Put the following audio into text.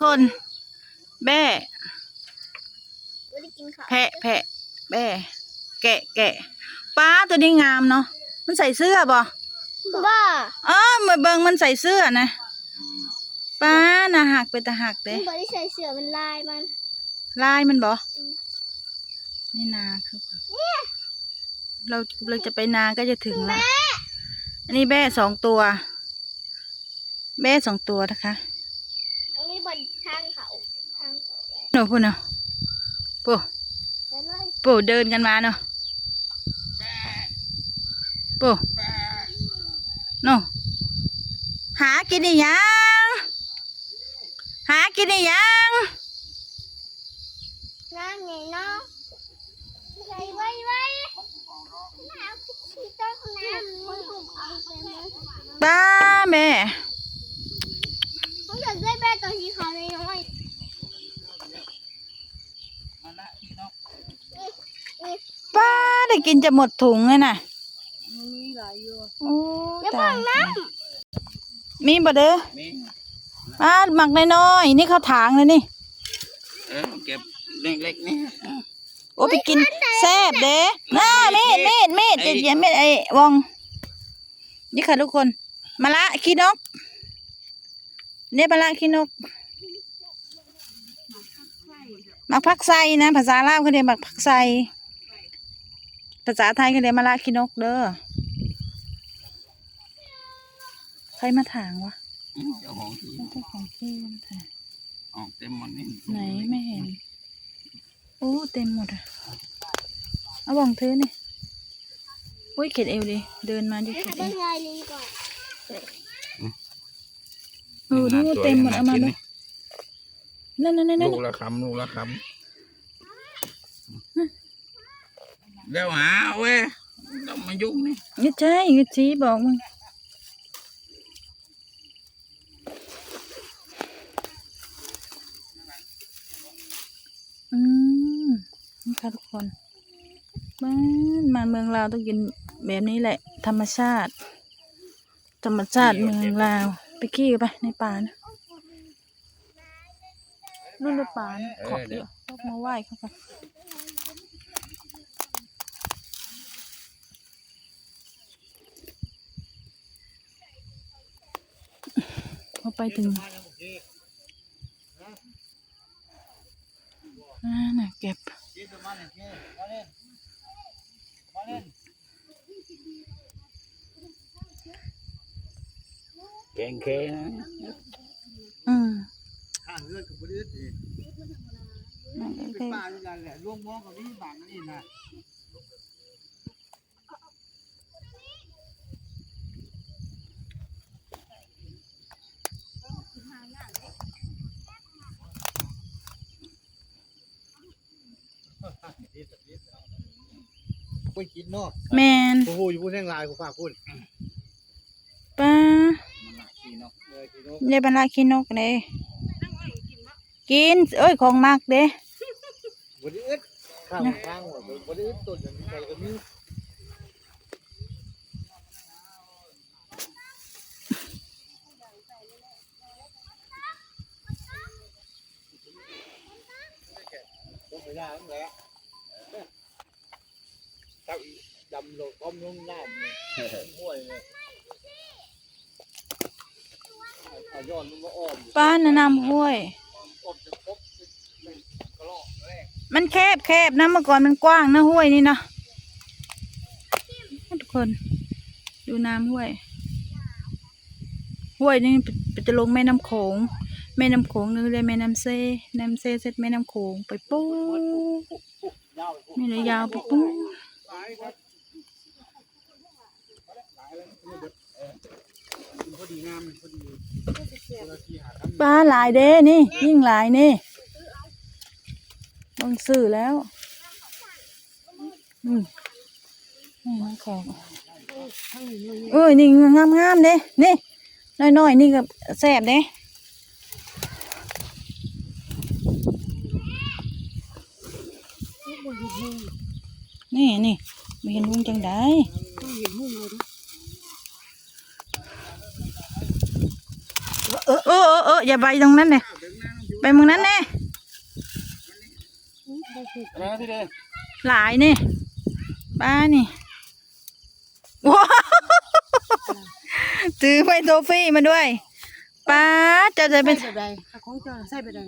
คนแบ่ไม่ได้กินข้าวแพะแพะแบ่แกะแกะป้าตัวนี้งามเนาะมันใส่เสื้อบ่บ้าเออมาเบิ่งมันใส่เสื้อนะป้าน่าหักเป็นตาหักเด้มันบริใส่เสือมันลายมัน ลายมันบ่อืมนี่นาคือเราเราจะไปนาก็จะถึงแล้วอันนี้แบ่สองตัว แบ่สองตัวนะคะอั นนี้บนทางเขาทางเขาแหวนหนูพูดเนาะปูแล้วเลยปูเดินกันมาเนาะปูเนาะหากินอีหยังหากินอีหยังน้ำไงเนาะใส่ไว้ไว้น้ำที่ต้นน้ำมันถูกเอาไปมั้งป้าแม่ ผมอยากได้แม่ ตัวสีขาวในน้อยป้าได้กินจะหมดถุงเลยน่ะโอ้อย่าตาเพิ่ยงน้มีบ่เด้อมีป้าหมักน้อยๆนี่เขาถางเลยนี่เออเก็บเล็กๆนี่โอ้ไปกินแซ่บเด้น่ามีดมีดมีดไอ้จะอย่ามีดไอ้วองนี่ค่ะทุกคน มาละขี้นก เนี่ยมาละขี้นกหมักผักไส้นะ ภาษาลาวเขาเรียกหมักผักไส้ภาษาไทยเขาเรียกมาละขี้นกเด้อใครมาถางวะอืมเจ้าของที่เจ้าของที่มาถางออกเต็มหมดนี่ไหนไม่เห็นโอ้เต็มหมดอะเอาบองเธอนี่อุ้ยเข็ดเอวดิเดินมาดิำเข็ดเอเป็นวไงลิงก่อน เออนี่เต็มหมดเอามาดูนั่นนั่นนั่นนั่นลูกละคำลูกละคำแล้วหาเว้ยต้องมายุ่งนี่นี่ใช่ยุดชี้บอกมึงอืมนี่ค่ะทุกคนบ้านมาเมืองลาวต้องกินแบบนี้แหละ ธรรมชาติ ธรรมชาติเมืองลาว ไปขี้กันไปในป่านะนู่นในป่านะขอเดี๋ยวยกมาไหว้เข้าไปพอไปถึงอ่าน่ะเก็บ แกงเคนะอืมข้างเรือนกับบริษัทเองนั่นก็เป็นคือป้าด้วยกันแหละร่วมมองกับนี่บางนั่นนี่นะไปกินเนาะแมน โอ้โหอยู่พูดแห้งลายกูฝากพูด ป้า มันหนักขี้นก เลยกินเนาะในบรรลาขี้นกเด้กิน เอ้ยของมากเด้บริษัทข้างข้างหมดบริษัทต้นอย่างนี้ไปก็มีต้องไปได้แล้วแหละถ้าดำโลก้มลงน้ำเนี่ยห้วยเลยเอา ย้อนมันมาอ้อมป้าแนะนำห้วย อ้อมจะครบกระโหลกแรกมันแคบแคบนะเมื่อก่อนมันกว้างนะห้วยนี่นะทุกคน ดูน้ำห้วย ห้วยนี่เป็นจะลงแม่น้ำโขง แม่น้ำโขงนึกเลยแม่น้ำเซน้ำเซเสร็จแม่น้ำโขงไปปุ๊บยาวไปพวกแม่เลยยาวไปปุ๊บ หลายครับหลายแล้ว มันเบินพอดีงามพอดีคนละทีหาทำป้าหลายเด้นี่ ยิ่งหลายนี่ต้องซื้อแล้วอืมนี่น้ำของเออนี่งามงามๆเด้นี่น้อยๆนี่ก็แซ่บเด้นี่นี่ไม่เห็นมุงจังได้เออเออเออเอออย่าไปตรงนั้นเลยดึงน้ำอยู่เมืองนั้นแน่อะไรนะพี่เดชหลายนี่ป้านี่ว้าวถือไมโทฟี่มาด้วยป้าจะจะเป็นใส่แบบใดของเจ้าใส่แบบใด